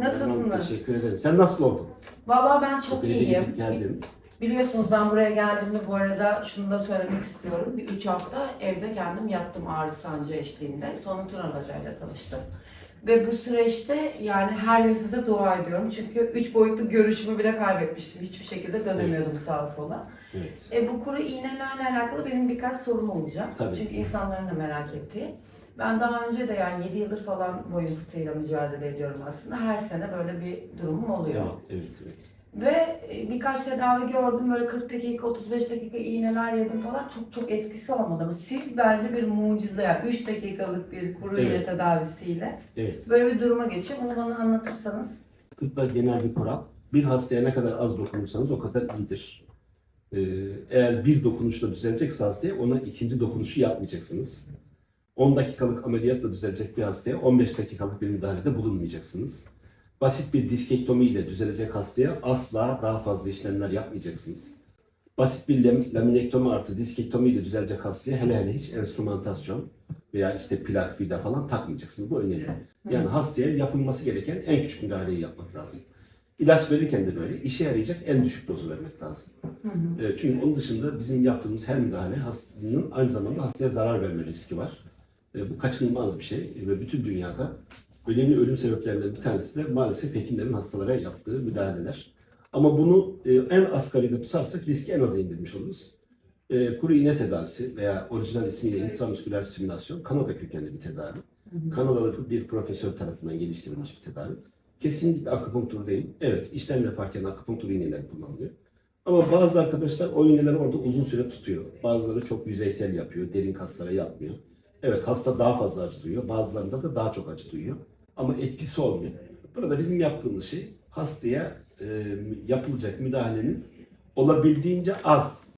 Nasılsınız? Teşekkür ederim. Sen nasıl oldun? Vallahi ben çok de iyiyim. geldin. Biliyorsunuz ben buraya geldiğimde bu arada şunu da söylemek istiyorum. Bir üç hafta evde kendim yattım ağrı sancı eşliğinde. Sonra Turan Hoca'yla tanıştım. Ve bu süreçte yani her gün size dua ediyorum. Çünkü üç boyutlu görüşümü bile kaybetmiştim. Hiçbir şekilde dönemiyordum sağa sola. Evet. E, bu kuru iğnelerle alakalı benim birkaç sorum olacak. Tabii. Çünkü insanların da merak ettiği. Ben daha önce de yani 7 yıldır falan boyun fıtığıyla mücadele ediyorum aslında. Her sene böyle bir durumum oluyor. Evet, evet, evet. Ve e, birkaç tedavi gördüm böyle 40 dakika 35 dakika iğneler yedim falan çok çok etkisi olmadı ama siz bence bir mucize yani 3 dakikalık bir kuru iğne Evet. tedavisiyle evet. böyle bir duruma geçip onu bana anlatırsanız. Tıpta genel bir kural. Bir hastaya ne kadar az dokunursanız o kadar iyidir. Ee, eğer bir dokunuşla düzelecekse hastaya ona ikinci dokunuşu yapmayacaksınız. 10 dakikalık ameliyatla düzelecek bir hastaya 15 dakikalık bir müdahalede bulunmayacaksınız. Basit bir diskektomi ile düzelecek hastaya asla daha fazla işlemler yapmayacaksınız. Basit bir lam- laminektomi artı diskektomi ile düzelecek hastaya hele hele hiç enstrümantasyon veya işte plak, vida falan takmayacaksınız. Bu önemli. Yani hastaya yapılması gereken en küçük müdahaleyi yapmak lazım. İlaç verirken de böyle işe yarayacak en düşük dozu vermek lazım. E, Çünkü onun dışında bizim yaptığımız her müdahale hastanın aynı zamanda hastaya zarar verme riski var. Bu kaçınılmaz bir şey ve bütün dünyada önemli ölüm sebeplerinden bir tanesi de maalesef hekimlerin hastalara yaptığı müdahaleler. Ama bunu e, en asgaride tutarsak riski en aza indirmiş oluruz. E, kuru iğne tedavisi veya orijinal ismiyle intramusküler stimülasyon Kanada kökenli bir tedavi. Kanadalı bir profesör tarafından geliştirilmiş bir tedavi. Kesinlikle akupunktur değil. Evet, işlem yaparken akupunktur iğneleri kullanılıyor. Ama bazı arkadaşlar o iğneleri orada uzun süre tutuyor. Bazıları çok yüzeysel yapıyor, derin kaslara yapmıyor. Evet, hasta daha fazla acı duyuyor. Bazılarında da daha çok acı duyuyor. Ama etkisi olmuyor. Burada bizim yaptığımız şey hastaya e, yapılacak müdahalenin olabildiğince az